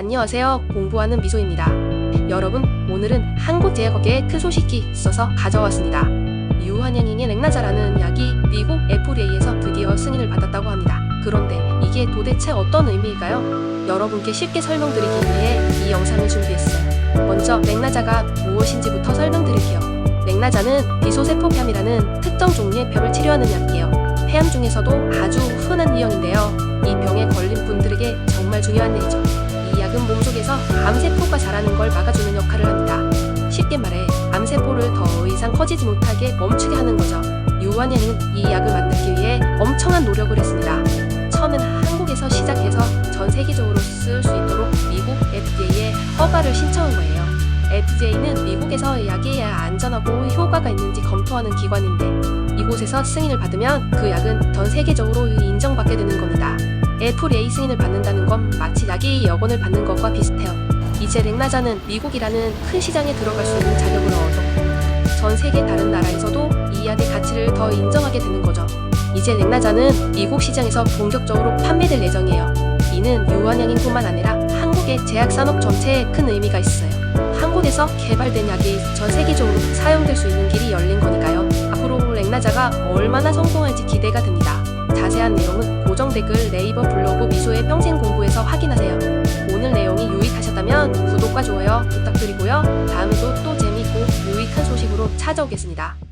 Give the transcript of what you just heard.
안녕하세요. 공부하는 미소입니다. 여러분, 오늘은 한국 제약업계에 큰 소식이 있어서 가져왔습니다. 유한양행의 렉나자라는 약이 미국 FDA에서 드디어 승인을 받았다고 합니다. 그런데 이게 도대체 어떤 의미일까요? 여러분께 쉽게 설명드리기 위해 이 영상을 준비했어요. 먼저 렉나자가 무엇인지부터 설명드릴게요. 렉나자는 비소세포암이라는 특정 종류의 병을 치료하는 약이에요. 폐암 중에서도 아주 흔한 유형인데요. 이 병에 걸린 분들에게 정말 중요한 예죠. 암세포가 자라는 걸 막아주는 역할을 합니다. 쉽게 말해 암세포를 더 이상 커지지 못하게 멈추게 하는 거죠. 유한양은 이 약을 만들기 위해 엄청난 노력을 했습니다. 처음엔 한국에서 시작해서 전 세계적으로 쓸 수 있도록 미국 FDA에 허가를 신청한 거예요. FDA는 미국에서 약이 안전하고 효과가 있는지 검토하는 기관인데 이곳에서 승인을 받으면 그 약은 전 세계적으로 인정받게 되는 겁니다. FDA 승인을 받는다는 건 마치 약이 여권을 받는 것과 비슷해요. 이제 렉나자는 미국이라는 큰 시장에 들어갈 수 있는 자격을 얻었고 전 세계 다른 나라에서도 이 약의 가치를 더 인정하게 되는 거죠. 이제 렉나자는 미국 시장에서 본격적으로 판매될 예정이에요. 이는 유한양인뿐만 아니라 한국의 제약 산업 전체에 큰 의미가 있어요. 한국에서 개발된 약이 전 세계적으로 사용될 수 있는 길이 열린 거니까요. 앞으로 렉나자가 얼마나 성공할지 기대가 됩니다. 자세한 내용은 고정 댓글 네이버 블로그 미소의 평생 공부에서 확인하세요. 오늘 내용이 유익하셨다면 구독과 좋아요 부탁드리고요. 다음에도 또 재미있고 유익한 소식으로 찾아오겠습니다.